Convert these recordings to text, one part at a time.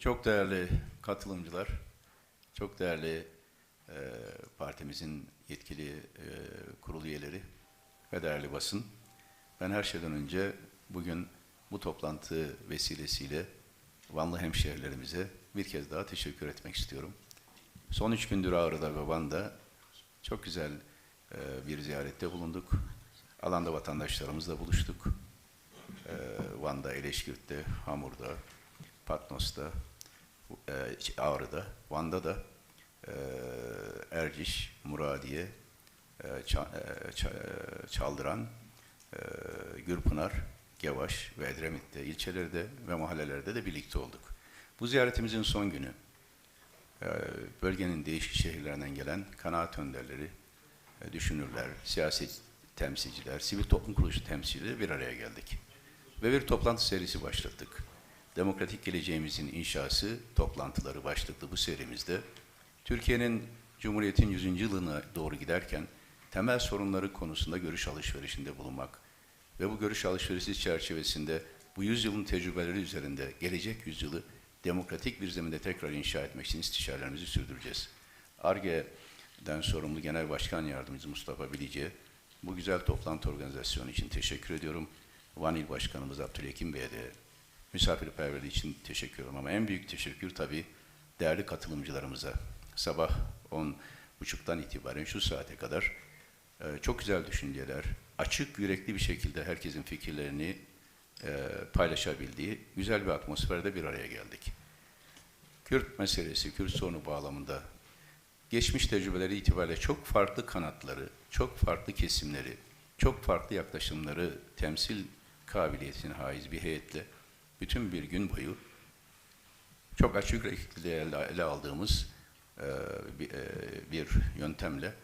Çok değerli katılımcılar, çok değerli e, partimizin yetkili e, kurul üyeleri ve değerli basın. Ben her şeyden önce bugün bu toplantı vesilesiyle Vanlı hemşehrilerimize bir kez daha teşekkür etmek istiyorum. Son üç gündür Ağrı'da ve Van'da çok güzel e, bir ziyarette bulunduk. Alanda vatandaşlarımızla buluştuk. E, Van'da, Eleşkirt'te, Hamur'da, Patnos'ta, e, Ağrı'da, Van'da da e, Erciş, Muradiye, e, e, Ça- Çaldıran, Gürpınar, Gevaş ve Edremit'te ilçelerde ve mahallelerde de birlikte olduk. Bu ziyaretimizin son günü bölgenin değişik şehirlerinden gelen kanaat önderleri, düşünürler, siyasi temsilciler, sivil toplum kuruluşu temsilcileri bir araya geldik. Ve bir toplantı serisi başlattık. Demokratik geleceğimizin inşası toplantıları başlıklı bu serimizde Türkiye'nin Cumhuriyet'in 100. yılına doğru giderken temel sorunları konusunda görüş alışverişinde bulunmak ve bu görüş alışverişi çerçevesinde bu yüzyılın tecrübeleri üzerinde gelecek yüzyılı demokratik bir zeminde tekrar inşa etmek için istişarelerimizi sürdüreceğiz. ARGE'den sorumlu Genel Başkan Yardımcısı Mustafa Bilici, bu güzel toplantı organizasyonu için teşekkür ediyorum. Van İl Başkanımız Abdülhakim Bey'e de misafirperverliği için teşekkür ediyorum. Ama en büyük teşekkür tabii değerli katılımcılarımıza. Sabah 10.30'dan itibaren şu saate kadar e, çok güzel düşünceler, açık yürekli bir şekilde herkesin fikirlerini e, paylaşabildiği güzel bir atmosferde bir araya geldik. Kürt meselesi, Kürt sorunu bağlamında geçmiş tecrübeleri itibariyle çok farklı kanatları, çok farklı kesimleri, çok farklı yaklaşımları temsil kabiliyetine haiz bir heyetle bütün bir gün boyu çok açık şekilde ele, ele aldığımız e, bir, e, bir yöntemle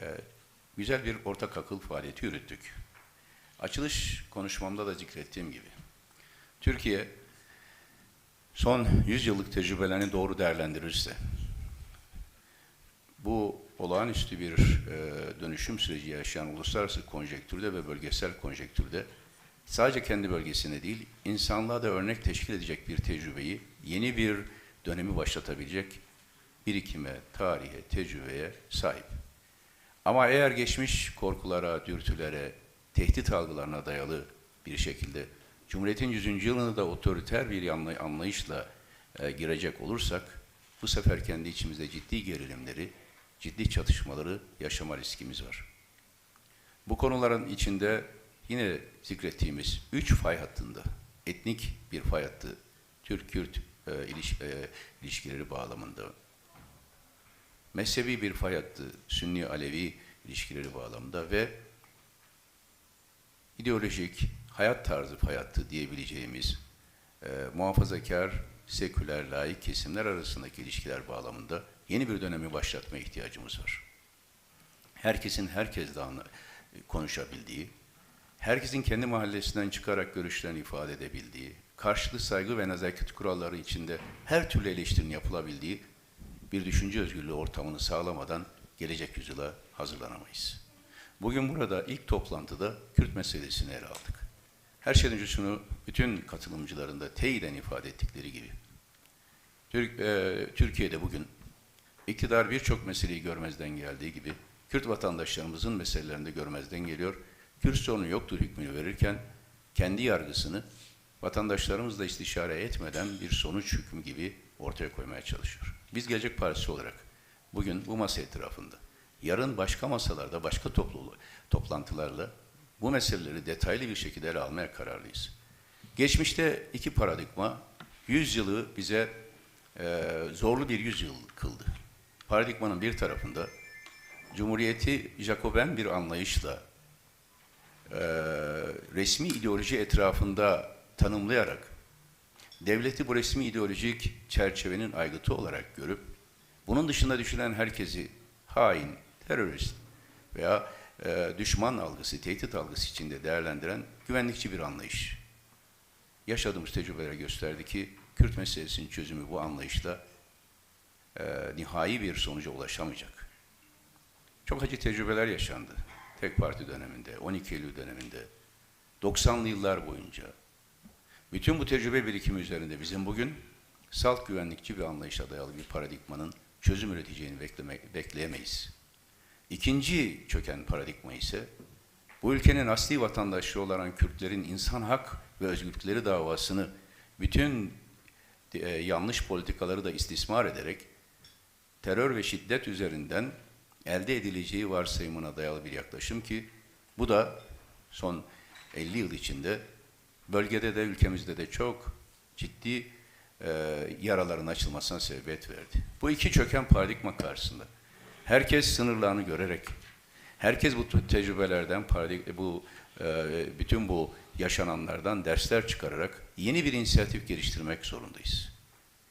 e, güzel bir ortak akıl faaliyeti yürüttük. Açılış konuşmamda da zikrettiğim gibi Türkiye son 100 yıllık tecrübelerini doğru değerlendirirse bu olağanüstü bir e, dönüşüm süreci yaşayan uluslararası konjektürde ve bölgesel konjektürde sadece kendi bölgesine değil, insanlığa da örnek teşkil edecek bir tecrübeyi, yeni bir dönemi başlatabilecek birikime, tarihe, tecrübeye sahip. Ama eğer geçmiş korkulara, dürtülere, tehdit algılarına dayalı bir şekilde Cumhuriyet'in 100. yılını da otoriter bir anlayışla e, girecek olursak, bu sefer kendi içimizde ciddi gerilimleri, ciddi çatışmaları yaşama riskimiz var. Bu konuların içinde yine zikrettiğimiz üç fay hattında, etnik bir fay hattı, Türk-Kürt e, iliş- e, ilişkileri bağlamında, mezhebi bir fay hattı, Sünni-Alevi ilişkileri bağlamında ve ideolojik, hayat tarzı fay hattı diyebileceğimiz e, muhafazakar, seküler, laik kesimler arasındaki ilişkiler bağlamında yeni bir dönemi başlatma ihtiyacımız var. Herkesin herkesle konuşabildiği, herkesin kendi mahallesinden çıkarak görüşlerini ifade edebildiği, karşılıklı saygı ve nezaket kuralları içinde her türlü eleştirinin yapılabildiği bir düşünce özgürlüğü ortamını sağlamadan gelecek yüzyıla hazırlanamayız. Bugün burada ilk toplantıda Kürt meselesini ele aldık. Her şeyden önce şunu bütün katılımcıların da teyiden ifade ettikleri gibi. Türk, e, Türkiye'de bugün iktidar birçok meseleyi görmezden geldiği gibi Kürt vatandaşlarımızın meselelerini de görmezden geliyor. Kürt sorunu yoktur hükmünü verirken kendi yargısını vatandaşlarımızla istişare etmeden bir sonuç hükmü gibi ortaya koymaya çalışıyor. Biz Gelecek Partisi olarak bugün bu masa etrafında, yarın başka masalarda, başka toplu, toplantılarla bu meseleleri detaylı bir şekilde ele almaya kararlıyız. Geçmişte iki paradigma 100 yılı bize e, zorlu bir yüzyıl kıldı. Paradigmanın bir tarafında Cumhuriyeti Jacoben bir anlayışla e, resmi ideoloji etrafında tanımlayarak devleti bu resmi ideolojik çerçevenin aygıtı olarak görüp bunun dışında düşünen herkesi hain, terörist veya e, düşman algısı, tehdit algısı içinde değerlendiren güvenlikçi bir anlayış. Yaşadığımız tecrübeler gösterdi ki Kürt meselesinin çözümü bu anlayışla e, nihai bir sonuca ulaşamayacak. Çok acı tecrübeler yaşandı. Tek parti döneminde, 12 Eylül döneminde, 90'lı yıllar boyunca. Bütün bu tecrübe birikimi üzerinde bizim bugün salt güvenlikçi bir anlayışa dayalı bir paradigmanın çözüm üreteceğini bekleme, bekleyemeyiz. İkinci çöken paradigma ise bu ülkenin asli vatandaşı olan Kürtlerin insan hak ve özgürlükleri davasını bütün e, yanlış politikaları da istismar ederek terör ve şiddet üzerinden elde edileceği varsayımına dayalı bir yaklaşım ki bu da son 50 yıl içinde bölgede de ülkemizde de çok ciddi e, yaraların açılmasına sebebiyet verdi. Bu iki çöken paradigma karşısında herkes sınırlarını görerek, herkes bu te- tecrübelerden, bu e, bütün bu yaşananlardan dersler çıkararak yeni bir inisiyatif geliştirmek zorundayız.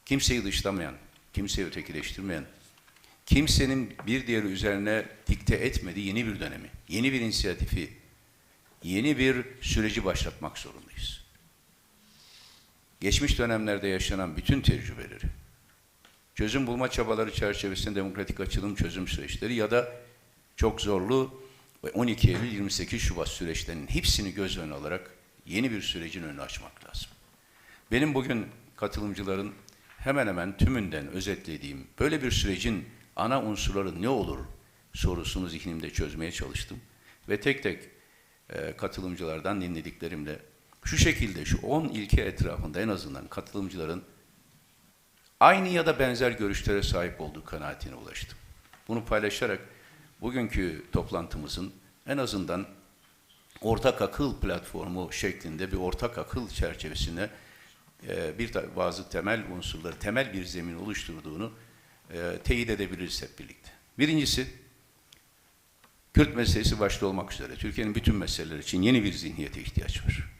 Kimseyi dışlamayan, kimseyi ötekileştirmeyen, kimsenin bir diğeri üzerine dikte etmediği yeni bir dönemi, yeni bir inisiyatifi, yeni bir süreci başlatmak zorundayız. Geçmiş dönemlerde yaşanan bütün tecrübeleri, çözüm bulma çabaları çerçevesinde demokratik açılım çözüm süreçleri ya da çok zorlu ve 12 Eylül 28 Şubat süreçlerinin hepsini göz önüne alarak yeni bir sürecin önünü açmak lazım. Benim bugün katılımcıların hemen hemen tümünden özetlediğim böyle bir sürecin ana unsurları ne olur sorusunu zihnimde çözmeye çalıştım. Ve tek tek e, katılımcılardan dinlediklerimle şu şekilde şu 10 ilke etrafında en azından katılımcıların aynı ya da benzer görüşlere sahip olduğu kanaatine ulaştım. Bunu paylaşarak bugünkü toplantımızın en azından ortak akıl platformu şeklinde bir ortak akıl çerçevesine e, bir bazı temel unsurları, temel bir zemin oluşturduğunu e, teyit edebiliriz hep birlikte. Birincisi, Kürt meselesi başta olmak üzere Türkiye'nin bütün meseleleri için yeni bir zihniyete ihtiyaç var.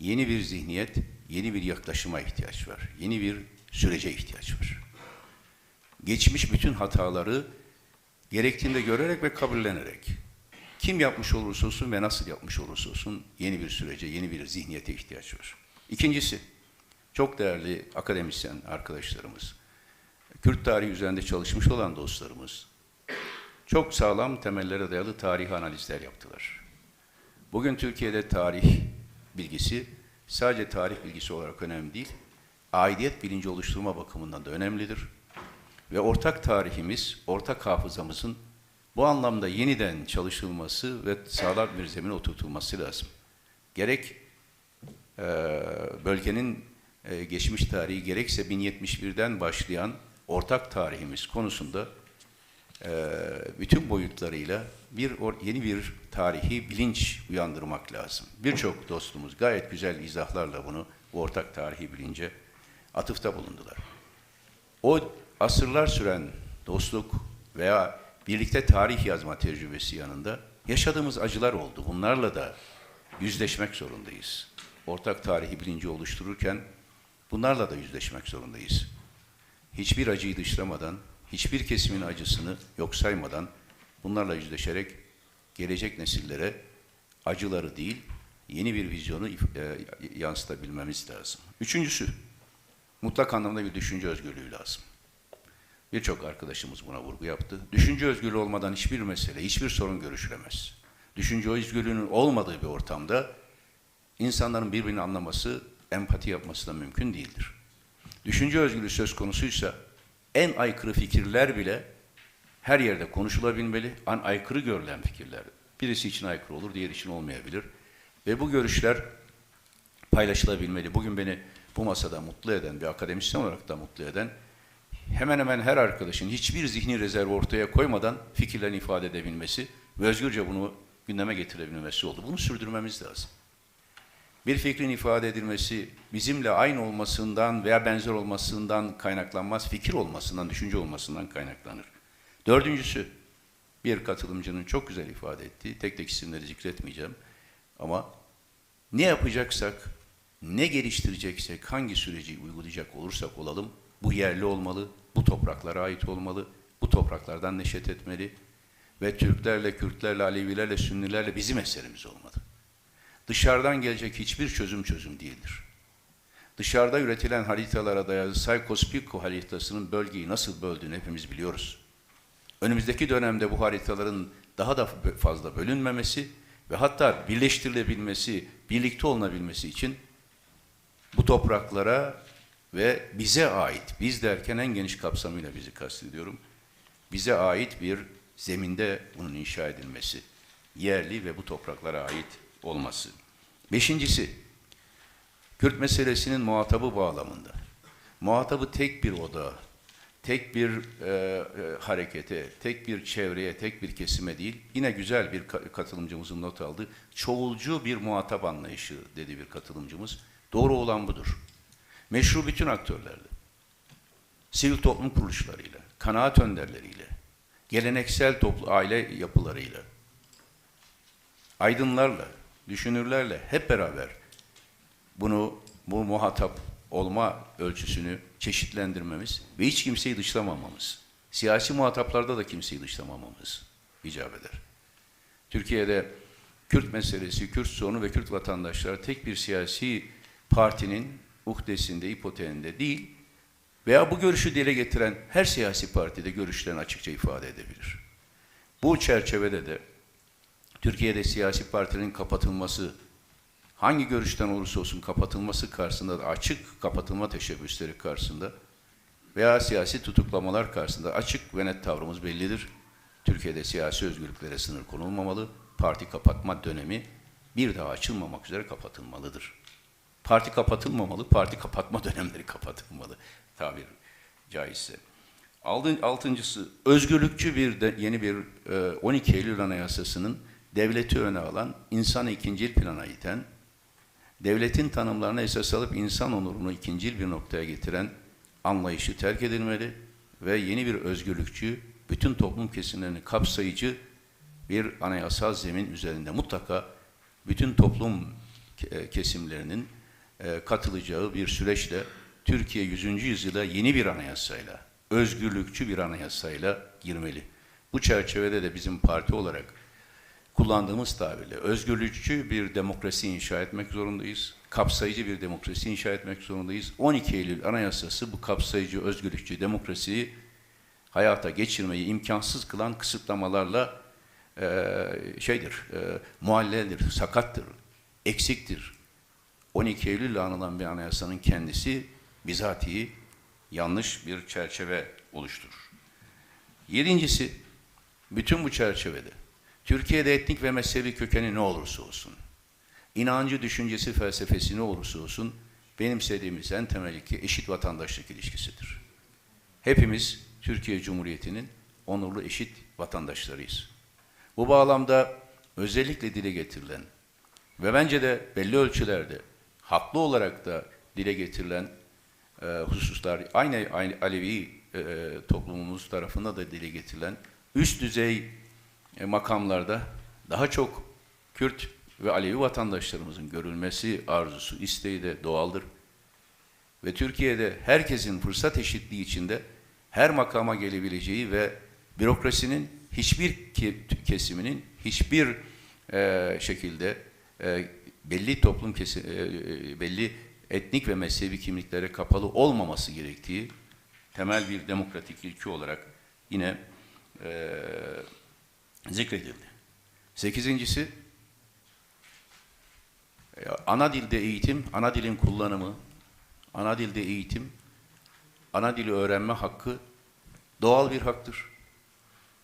Yeni bir zihniyet, yeni bir yaklaşıma ihtiyaç var. Yeni bir sürece ihtiyaç var. Geçmiş bütün hataları gerektiğinde görerek ve kabullenerek kim yapmış olursa olsun ve nasıl yapmış olursa olsun yeni bir sürece, yeni bir zihniyete ihtiyaç var. İkincisi, çok değerli akademisyen arkadaşlarımız, Kürt tarihi üzerinde çalışmış olan dostlarımız çok sağlam temellere dayalı tarih analizler yaptılar. Bugün Türkiye'de tarih bilgisi sadece tarih bilgisi olarak önemli değil, aidiyet bilinci oluşturma bakımından da önemlidir. Ve ortak tarihimiz, ortak hafızamızın bu anlamda yeniden çalışılması ve sağlam bir zemine oturtulması lazım. Gerek e, bölgenin e, geçmiş tarihi gerekse 1071'den başlayan ortak tarihimiz konusunda e, bütün boyutlarıyla bir or- yeni bir tarihi bilinç uyandırmak lazım. Birçok dostumuz gayet güzel izahlarla bunu bu ortak tarihi bilince atıfta bulundular. O asırlar süren dostluk veya birlikte tarih yazma tecrübesi yanında yaşadığımız acılar oldu. Bunlarla da yüzleşmek zorundayız. Ortak tarihi bilinci oluştururken bunlarla da yüzleşmek zorundayız. Hiçbir acıyı dışlamadan, hiçbir kesimin acısını yok saymadan bunlarla yüzleşerek gelecek nesillere acıları değil, yeni bir vizyonu e, yansıtabilmemiz lazım. Üçüncüsü, mutlak anlamda bir düşünce özgürlüğü lazım. Birçok arkadaşımız buna vurgu yaptı. Düşünce özgürlüğü olmadan hiçbir mesele, hiçbir sorun görüşülemez. Düşünce özgürlüğünün olmadığı bir ortamda insanların birbirini anlaması, empati yapması da mümkün değildir. Düşünce özgürlüğü söz konusuysa en aykırı fikirler bile her yerde konuşulabilmeli. An aykırı görülen fikirler. Birisi için aykırı olur, diğer için olmayabilir. Ve bu görüşler paylaşılabilmeli. Bugün beni bu masada mutlu eden, bir akademisyen olarak da mutlu eden, hemen hemen her arkadaşın hiçbir zihni rezerv ortaya koymadan fikirlerini ifade edebilmesi ve özgürce bunu gündeme getirebilmesi oldu. Bunu sürdürmemiz lazım. Bir fikrin ifade edilmesi bizimle aynı olmasından veya benzer olmasından kaynaklanmaz, fikir olmasından, düşünce olmasından kaynaklanır. Dördüncüsü, bir katılımcının çok güzel ifade ettiği, tek tek isimleri zikretmeyeceğim ama ne yapacaksak, ne geliştireceksek, hangi süreci uygulayacak olursak olalım, bu yerli olmalı, bu topraklara ait olmalı, bu topraklardan neşet etmeli ve Türklerle, Kürtlerle, Alevilerle, Sünnilerle bizim eserimiz olmalı. Dışarıdan gelecek hiçbir çözüm çözüm değildir. Dışarıda üretilen haritalara dayalı Sykes-Picot haritasının bölgeyi nasıl böldüğünü hepimiz biliyoruz. Önümüzdeki dönemde bu haritaların daha da fazla bölünmemesi ve hatta birleştirilebilmesi, birlikte olunabilmesi için bu topraklara ve bize ait, biz derken en geniş kapsamıyla bizi kastediyorum, bize ait bir zeminde bunun inşa edilmesi, yerli ve bu topraklara ait olması. Beşincisi, Kürt meselesinin muhatabı bağlamında. Muhatabı tek bir odağa, tek bir e, e, harekete, tek bir çevreye, tek bir kesime değil, yine güzel bir ka- katılımcımızın not aldı. Çoğulcu bir muhatap anlayışı dedi bir katılımcımız. Doğru olan budur. Meşru bütün aktörlerle, sivil toplum kuruluşlarıyla, kanaat önderleriyle, geleneksel toplu aile yapılarıyla, aydınlarla, düşünürlerle hep beraber bunu bu muhatap olma ölçüsünü çeşitlendirmemiz ve hiç kimseyi dışlamamamız, siyasi muhataplarda da kimseyi dışlamamamız icap eder. Türkiye'de Kürt meselesi, Kürt sorunu ve Kürt vatandaşları tek bir siyasi partinin uhdesinde, ipoteğinde değil veya bu görüşü dile getiren her siyasi partide görüşlerini açıkça ifade edebilir. Bu çerçevede de Türkiye'de siyasi partinin kapatılması, hangi görüşten olursa olsun kapatılması karşısında da açık kapatılma teşebbüsleri karşısında veya siyasi tutuklamalar karşısında açık ve net tavrımız bellidir. Türkiye'de siyasi özgürlüklere sınır konulmamalı, parti kapatma dönemi bir daha açılmamak üzere kapatılmalıdır. Parti kapatılmamalı, parti kapatma dönemleri kapatılmalı tabir caizse. Altın- Altıncısı, özgürlükçü bir de yeni bir e, 12 Eylül Anayasası'nın devleti öne alan, insanı ikincil plana iten, devletin tanımlarına esas alıp insan onurunu ikincil bir noktaya getiren anlayışı terk edilmeli ve yeni bir özgürlükçü, bütün toplum kesimlerini kapsayıcı bir anayasal zemin üzerinde mutlaka bütün toplum ke- kesimlerinin e, katılacağı bir süreçle Türkiye 100. yüzyıla yeni bir anayasayla, özgürlükçü bir anayasayla girmeli. Bu çerçevede de bizim parti olarak kullandığımız tabirle özgürlükçü bir demokrasi inşa etmek zorundayız. Kapsayıcı bir demokrasi inşa etmek zorundayız. 12 Eylül Anayasası bu kapsayıcı, özgürlükçü demokrasiyi hayata geçirmeyi imkansız kılan kısıtlamalarla eee, şeydir, eee muhalledir, sakattır, eksiktir. 12 Eylül ile anılan bir anayasanın kendisi bizatihi yanlış bir çerçeve oluşturur. Yedincisi, bütün bu çerçevede Türkiye'de etnik ve mezhebi kökeni ne olursa olsun, inancı, düşüncesi, felsefesi ne olursa olsun benimsediğimiz en temel iki eşit vatandaşlık ilişkisidir. Hepimiz Türkiye Cumhuriyeti'nin onurlu eşit vatandaşlarıyız. Bu bağlamda özellikle dile getirilen ve bence de belli ölçülerde haklı olarak da dile getirilen e, hususlar aynı, aynı Alevi e, toplumumuz tarafında da dile getirilen üst düzey e, makamlarda daha çok Kürt ve Alevi vatandaşlarımızın görülmesi arzusu, isteği de doğaldır. Ve Türkiye'de herkesin fırsat eşitliği içinde her makama gelebileceği ve bürokrasinin hiçbir ke- kesiminin hiçbir e, şekilde e, belli toplum kesi, e, e, belli etnik ve mezhebi kimliklere kapalı olmaması gerektiği temel bir demokratik ilki olarak yine e, zikredildi. Sekizincisi, e, ana dilde eğitim, ana dilin kullanımı, ana dilde eğitim, ana dili öğrenme hakkı doğal bir haktır.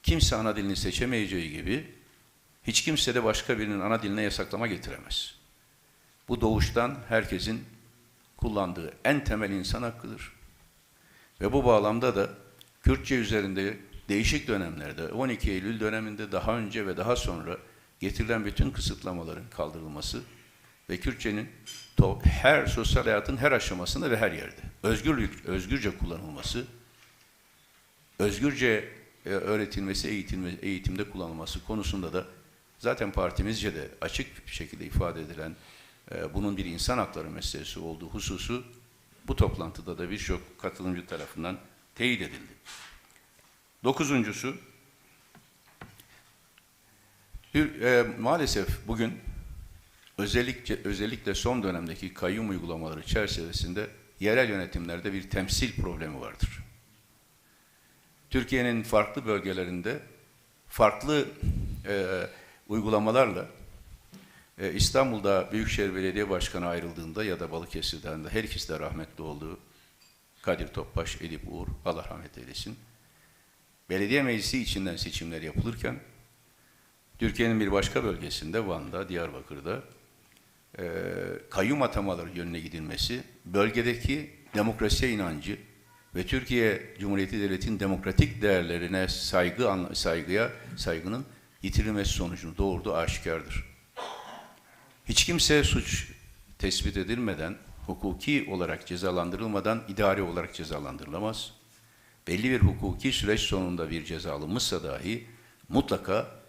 Kimse ana dilini seçemeyeceği gibi hiç kimse de başka birinin ana diline yasaklama getiremez. Bu doğuştan herkesin kullandığı en temel insan hakkıdır. Ve bu bağlamda da Kürtçe üzerinde değişik dönemlerde, 12 Eylül döneminde daha önce ve daha sonra getirilen bütün kısıtlamaların kaldırılması ve Kürtçenin her sosyal hayatın her aşamasında ve her yerde özgürlük, özgürce kullanılması, özgürce e, öğretilmesi, eğitilme, eğitimde kullanılması konusunda da zaten partimizce de açık bir şekilde ifade edilen e, bunun bir insan hakları meselesi olduğu hususu bu toplantıda da birçok katılımcı tarafından teyit edildi. Dokuzuncusu, e, maalesef bugün özellikle özellikle son dönemdeki kayyum uygulamaları çerçevesinde yerel yönetimlerde bir temsil problemi vardır. Türkiye'nin farklı bölgelerinde farklı e, uygulamalarla e, İstanbul'da Büyükşehir Belediye Başkanı ayrıldığında ya da Balıkesir'den de her ikisi de rahmetli olduğu Kadir Topbaş, Edip Uğur, Allah rahmet eylesin. Belediye meclisi içinden seçimler yapılırken Türkiye'nin bir başka bölgesinde, Van'da, Diyarbakır'da e, kayyum atamaları yönüne gidilmesi, bölgedeki demokrasiye inancı ve Türkiye Cumhuriyeti Devleti'nin demokratik değerlerine saygı saygıya saygının yitirilmesi sonucunu doğurduğu aşikardır. Hiç kimse suç tespit edilmeden, hukuki olarak cezalandırılmadan idari olarak cezalandırılamaz. Belli bir hukuki süreç sonunda bir ceza alınmışsa dahi mutlaka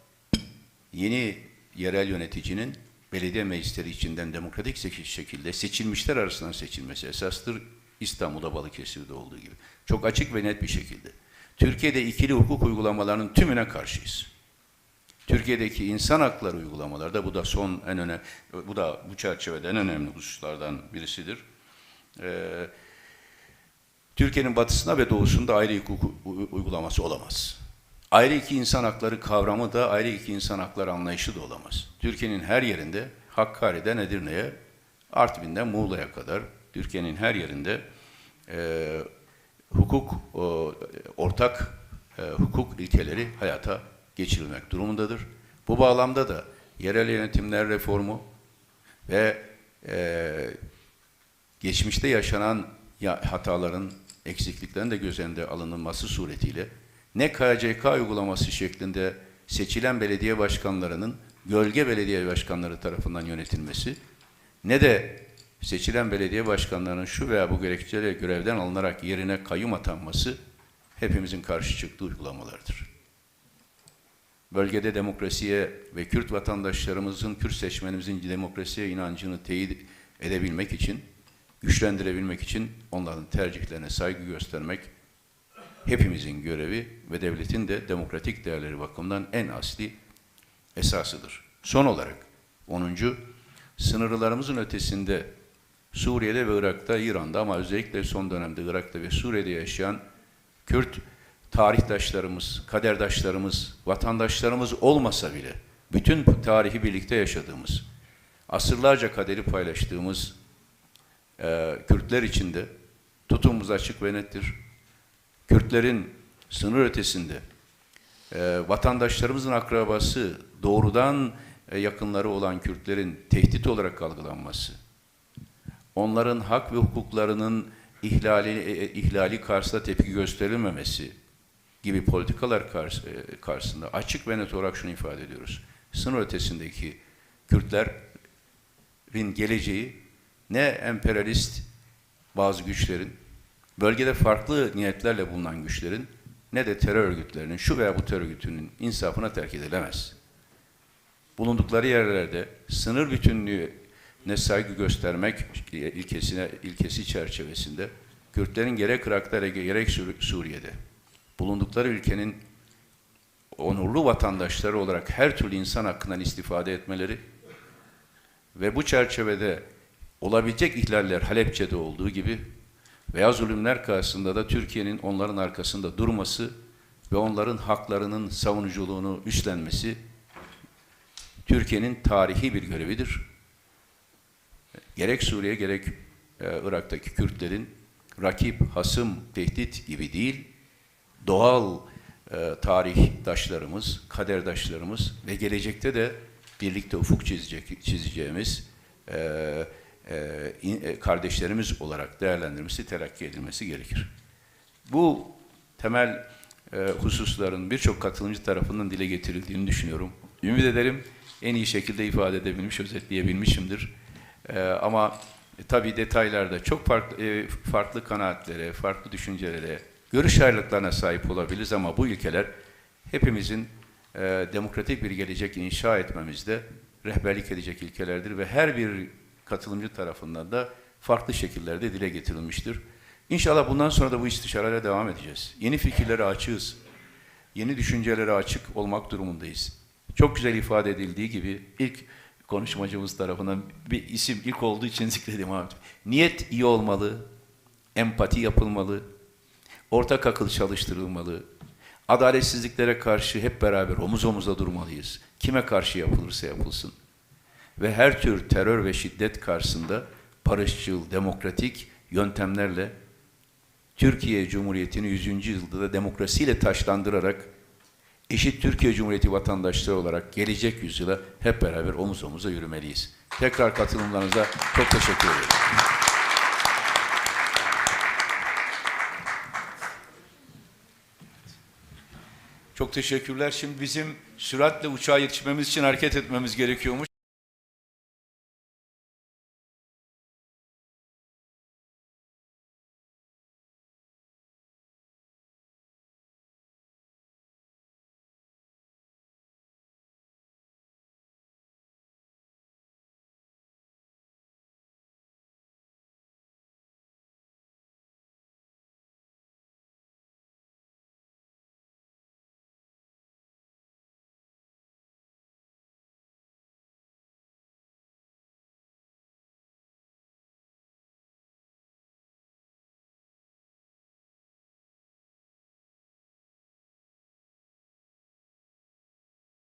yeni yerel yöneticinin belediye meclisleri içinden demokratik şekilde seçilmişler arasından seçilmesi esastır. İstanbul'da Balıkesir'de olduğu gibi. Çok açık ve net bir şekilde. Türkiye'de ikili hukuk uygulamalarının tümüne karşıyız. Türkiye'deki insan hakları uygulamalarda bu da son en önemli, bu da bu çerçevede en önemli hususlardan birisidir. Ee, Türkiye'nin batısında ve doğusunda ayrı hukuk u- uygulaması olamaz. Ayrı iki insan hakları kavramı da ayrı iki insan hakları anlayışı da olamaz. Türkiye'nin her yerinde Hakkari'den Edirne'ye, Artvin'den Muğla'ya kadar Türkiye'nin her yerinde e, hukuk o, ortak e, hukuk ilkeleri hayata geçirilmek durumundadır. Bu bağlamda da yerel yönetimler reformu ve e, geçmişte yaşanan ya- hataların, eksikliklerin de göz önünde alınması suretiyle ne KCK uygulaması şeklinde seçilen belediye başkanlarının gölge belediye başkanları tarafından yönetilmesi ne de seçilen belediye başkanlarının şu veya bu gerekçeyle görevden alınarak yerine kayyum atanması hepimizin karşı çıktığı uygulamalardır. Bölgede demokrasiye ve Kürt vatandaşlarımızın, Kürt seçmenimizin demokrasiye inancını teyit edebilmek için, güçlendirebilmek için onların tercihlerine saygı göstermek hepimizin görevi ve devletin de demokratik değerleri bakımından en asli esasıdır. Son olarak 10. sınırlarımızın ötesinde Suriye'de ve Irak'ta, İran'da ama özellikle son dönemde Irak'ta ve Suriye'de yaşayan Kürt tarihtaşlarımız, kaderdaşlarımız, vatandaşlarımız olmasa bile bütün tarihi birlikte yaşadığımız, asırlarca kaderi paylaştığımız e, Kürtler için de tutumumuz açık ve nettir. Kürtlerin sınır ötesinde e, vatandaşlarımızın akrabası doğrudan e, yakınları olan Kürtlerin tehdit olarak algılanması, onların hak ve hukuklarının ihlali, e, e, ihlali karşısında tepki gösterilmemesi gibi politikalar karşı, e, karşısında açık ve net olarak şunu ifade ediyoruz. Sınır ötesindeki Kürtlerin geleceği ne emperyalist bazı güçlerin, bölgede farklı niyetlerle bulunan güçlerin ne de terör örgütlerinin, şu veya bu terör örgütünün insafına terk edilemez. Bulundukları yerlerde sınır bütünlüğü ne saygı göstermek ilkesine ilkesi çerçevesinde Kürtlerin gerek Irak'ta gerek Sur- Suriye'de bulundukları ülkenin onurlu vatandaşları olarak her türlü insan hakkından istifade etmeleri ve bu çerçevede olabilecek ihlaller Halepçe'de olduğu gibi veya zulümler karşısında da Türkiye'nin onların arkasında durması ve onların haklarının savunuculuğunu üstlenmesi Türkiye'nin tarihi bir görevidir. Gerek Suriye gerek e, Irak'taki Kürtlerin rakip, hasım, tehdit gibi değil, doğal e, tarihdaşlarımız, kaderdaşlarımız ve gelecekte de birlikte ufuk çizecek, çizeceğimiz e, kardeşlerimiz olarak değerlendirilmesi, terakki edilmesi gerekir. Bu temel e, hususların birçok katılımcı tarafından dile getirildiğini düşünüyorum. Ümit ederim en iyi şekilde ifade edebilmiş, özetleyebilmişimdir. E, ama e, tabii detaylarda çok farklı, e, farklı kanaatlere, farklı düşüncelere, görüş ayrılıklarına sahip olabiliriz ama bu ilkeler hepimizin e, demokratik bir gelecek inşa etmemizde rehberlik edecek ilkelerdir ve her bir katılımcı tarafından da farklı şekillerde dile getirilmiştir. İnşallah bundan sonra da bu istişarelere devam edeceğiz. Yeni fikirlere açığız. Yeni düşüncelere açık olmak durumundayız. Çok güzel ifade edildiği gibi ilk konuşmacımız tarafından bir isim ilk olduğu için zikredeyim abi. Niyet iyi olmalı, empati yapılmalı, ortak akıl çalıştırılmalı, adaletsizliklere karşı hep beraber omuz omuza durmalıyız. Kime karşı yapılırsa yapılsın. Ve her tür terör ve şiddet karşısında barışçıl, demokratik yöntemlerle Türkiye Cumhuriyeti'ni 100. yılda da demokrasiyle taşlandırarak eşit Türkiye Cumhuriyeti vatandaşları olarak gelecek yüzyıla hep beraber omuz omuza yürümeliyiz. Tekrar katılımlarınıza çok teşekkür ederim. Çok teşekkürler. Şimdi bizim süratle uçağa yetişmemiz için hareket etmemiz gerekiyormuş.